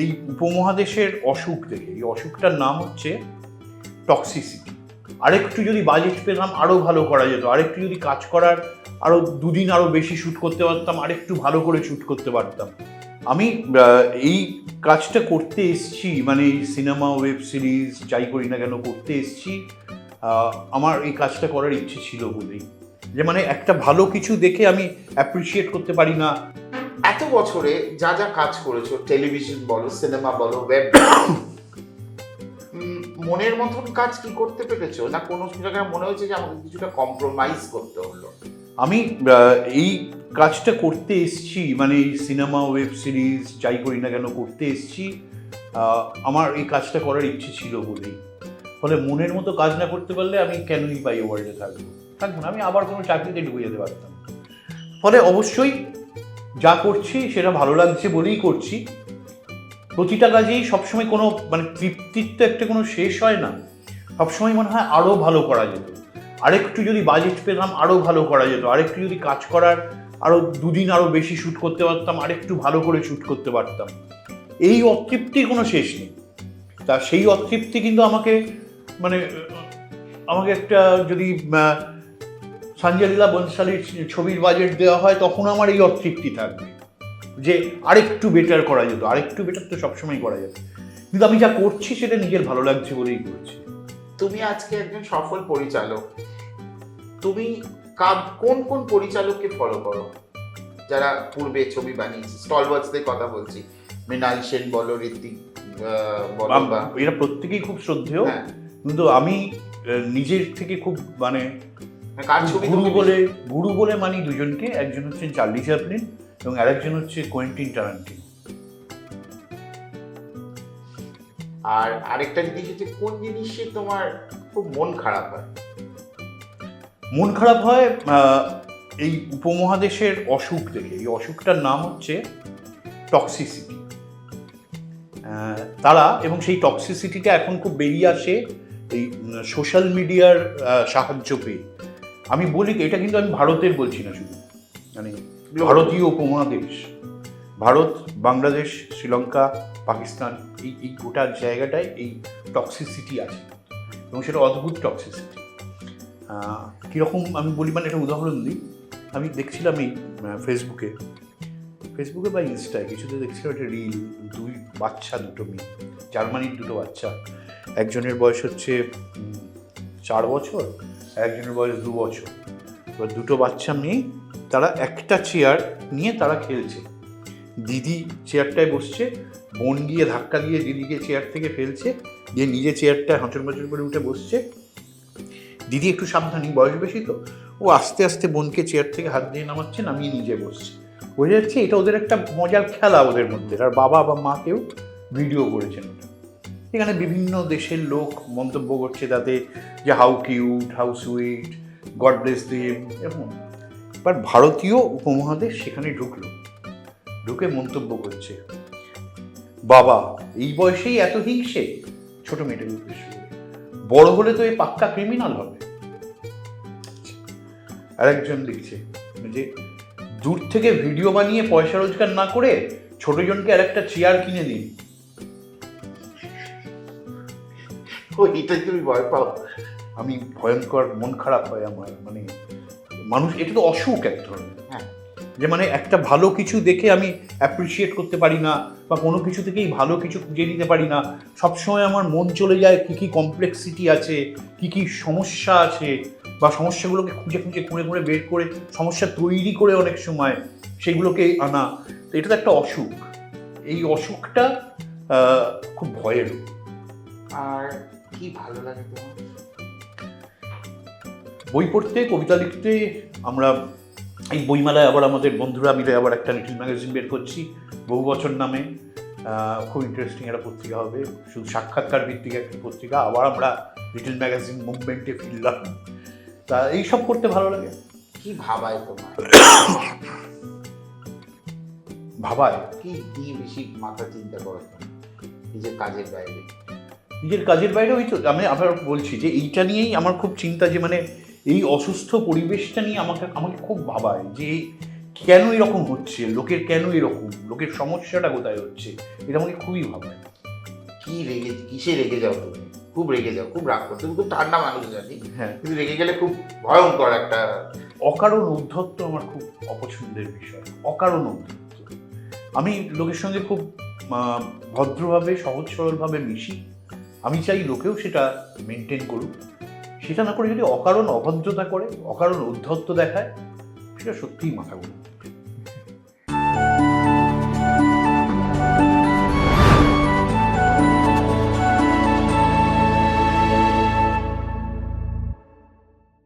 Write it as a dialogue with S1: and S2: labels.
S1: এই উপমহাদেশের অসুখ দেখে, এই অসুখটার নাম হচ্ছে টক্সিসিটি আরেকটু যদি বাজেট পেলাম আরও ভালো করা যেত। আরেকটু যদি কাজ করার আরও দুদিন আরও বেশি শ্যুট করতে পারতাম, আরেকটু ভালো করে শ্যুট করতে পারতাম। আমি এই কাজটা করতে এসছি মানে সিনেমা ওয়েব সিরিজ যাই করি না কেন, করতে এসছি। আমার এই কাজটা করার ইচ্ছে ছিল বলেই। যে মানে একটা ভালো কিছু দেখে আমি অ্যাপ্রিসিয়েট করতে পারি না।
S2: এত বছরে যা যা কাজ করেছ, টেলিভিশন বলো, সিনেমা বলো ওয়েব মনের মতন কাজ কি করতে পেরেছ? না কোনো জায়গায় মনে হয়েছে যে আমাকে কিছুটা কম্প্রোমাইজ করতে হলো?
S1: আমি এই কাজটা করতে এসছি মানে সিনেমা ওয়েব সিরিজ যাই করি না কেন করতে এসছি আমার এই কাজটা করার ইচ্ছে ছিল বলেই। ফলে মনের মতো কাজ না করতে পারলে আমি কেনই পাই ওয়ার্ল্ডে থাকব? থাকব না, আমি আবার কোনো চাকরিতে ঢুকে যেতে পারতাম। ফলে অবশ্যই যা করছি সেটা ভালো লাগছে বলেই করছি। প্রতিটা কাজেই সবসময় কোনো মানে তৃপ্তির তো একটা কোনো শেষ হয় না। সবসময় মনে হয় আরও ভালো করা যেত। আরেকটু যদি বাজেট পেলাম আরও ভালো করা যেত। আরেকটু যদি কাজ করার আরও দুদিন আরও বেশি শ্যুট করতে পারতাম, আরেকটু ভালো করে শ্যুট করতে পারতাম। এই অতৃপ্তির কোনো শেষ নেই। তা সেই অতৃপ্তি কিন্তু আমাকে মানে আমাকে একটা যদি আহ, সঞ্জয় লীলা বনশালীর ছবির বাজেট দেওয়া হয় তখন আমার এই অতৃপ্তি থাকবে। যে আরেকটু বেটার করা যেত আরেকটু বেটার তো সবসময় করা যেত। কিন্তু আমি যা করছি সেটা নিজের ভালো লাগছে বলেই করছি।
S2: তুমি আজকে একজন সফল পরিচালক। তুমি কোন কোন পরিচালককে ফলো করো? যারা পূর্বে ছবি বানিয়েছে স্টলওয়ার্সদের কথা বলছি। মৃণাল সেন বলো ঋত্বিক
S1: এরা প্রত্যেকেই খুব শ্রদ্ধেয়।
S2: হ্যাঁ,
S1: কিন্তু আমি নিজের থেকে খুব মানে গুরু বলে গুরু বলে মানি দুজনকে একজন হচ্ছেন চার্লি চ্যাপলিন এবং আরেকজন হচ্ছে কোয়েন্টিন টারান্টিন।
S2: আর আরেকটা জিনিস হচ্ছে কোন জিনিসে তোমার খুব মন খারাপ হয়?
S1: মন খারাপ হয় এই উপমহাদেশের অসুখ দেখে এই অসুখটার নাম হচ্ছে টক্সিসিটি তারা এবং সেই টক্সিসিটিটা এখন খুব বেরিয়ে আসে এই সোশ্যাল মিডিয়ার সাহায্য পেয়ে। আমি বলি এটা কিন্তু আমি ভারতের বলছি না শুধু। মানে ভারতীয় উপমহাদেশ, ভারত, বাংলাদেশ, শ্রীলঙ্কা, পাকিস্তান, এই এই গোটা জায়গাটায় এই টক্সিসিটি আছে। এবং সেটা অদ্ভুত টক্সিসিটি কীরকম আমি বলি মানে একটা উদাহরণ দিই। আমি দেখছিলাম এই ফেসবুকে ফেসবুকে বা ইনস্টায় কিছুতে দেখছিলাম একটা রিল দুই বাচ্চা, দুটো মেয়ে, জার্মানির দুটো বাচ্চা। একজনের বয়স হচ্ছে চার বছর একজনের বয়স দু বছর। এবার দুটো বাচ্চা মেয়ে, তারা একটা চেয়ার নিয়ে তারা খেলছে। দিদি চেয়ারটায় বসছে, বোন গিয়ে ধাক্কা দিয়ে দিদিকে চেয়ার থেকে ফেলছে, দিয়ে নিজে চেয়ারটা হাঁচর মাচর করে উঠে বসছে। দিদি একটু সাবধানী, বয়স বেশি তো, ও আস্তে আস্তে বোনকে চেয়ার থেকে হাত দিয়ে নামাচ্ছে, নামিয়ে নিজে বসছে। বোঝা যাচ্ছে এটা ওদের একটা মজার খেলা ওদের মধ্যে, আর বাবা বা মা কেউ ভিডিও করেছেন ওটা এখানে বিভিন্ন দেশের লোক মন্তব্য করছে তাতে যে how cute how sweet God bless them এরকম। এবার ভারতীয় উপমহাদেশ সেখানে ঢুকলো, ঢুকে মন্তব্য করছে। বাবা, এই বয়সেই এত হিংসে? ছোট মেয়েটাকে উদ্দেশ্য বড় হলে তো এই পাক্কা ক্রিমিনাল হবে। আরেকজন লিখছে, যে দূর থেকে ভিডিও বানিয়ে পয়সা রোজগার না করে ছোটজনকে আর একটা চেয়ার কিনে দিন।
S2: ও এটাই তুমি ভয় পাও?
S1: আমি ভয়ঙ্কর মন খারাপ হয় আমার মানে মানুষ এটা তো অসুখ এক ধরনের।
S2: হ্যাঁ।
S1: যে মানে একটা ভালো কিছু দেখে আমি অ্যাপ্রিসিয়েট করতে পারি না বা কোনো কিছু থেকেই ভালো কিছু খুঁজে নিতে পারি না সবসময় আমার মন চলে যায় কী কী কমপ্লেক্সিটি আছে কী কী সমস্যা আছে বা সমস্যাগুলোকে খুঁজে খুঁজে খুঁড়ে খুঁড়ে বের করে সমস্যা তৈরি করে অনেক সময় সেগুলোকে আনা। তো এটা তো একটা অসুখ। এই অসুখটা খুব ভয়ের।
S2: আর কি ভালো লাগে তোমার?
S1: বই পড়তে কবিতা লিখতে আমরা এই বইমেলায় আবার আমাদের বন্ধুরা মিলে আবার একটা লিটিল ম্যাগাজিন বের করছি বহু বছর নামে। খুব ইন্টারেস্টিং একটা পত্রিকা হবে। শুধু সাক্ষাৎকার ভিত্তিক একটা পত্রিকা আবার আমরা লিটিল ম্যাগাজিন মুভমেন্টে ফিরলাম। তা এইসব করতে ভালো লাগে।
S2: কি ভাবায় তোমার?
S1: ভাবায়?
S2: কি বেশি মাথা চিন্তা করো নিজের কাজের বাইরে।
S1: নিজের কাজের বাইরে ওই তো আমি আবার বলছি যে এইটা নিয়েই আমার খুব চিন্তা যে মানে এই অসুস্থ পরিবেশটা নিয়ে আমাকে আমাকে খুব ভাবায় যে কেন এরকম হচ্ছে লোকের কেন এরকম লোকের সমস্যাটা কোথায় হচ্ছে এটা আমাকে খুবই ভাবায়।
S2: কি রেগে কিসে রেগে যাও তুমি? খুব রেগে যাও খুব রাগ করো তুমি খুব ঠান্ডা মানুষ জানি
S1: হ্যাঁ।
S2: কিন্তু রেগে গেলে খুব ভয়ঙ্কর একটা
S1: অকারণ উদ্ধত্ত আমার খুব অপছন্দের বিষয় অকারণ উদ্ধত্ত। আমি লোকের সঙ্গে খুব ভদ্রভাবে সহজ সরলভাবে মিশি আমি চাই লোকেও সেটা মেনটেন করুক। সেটা না করে যদি অকারণ অভদ্রতা করে, অকারণ উদ্ধত্ত দেখায়, সেটা সত্যিই মাথা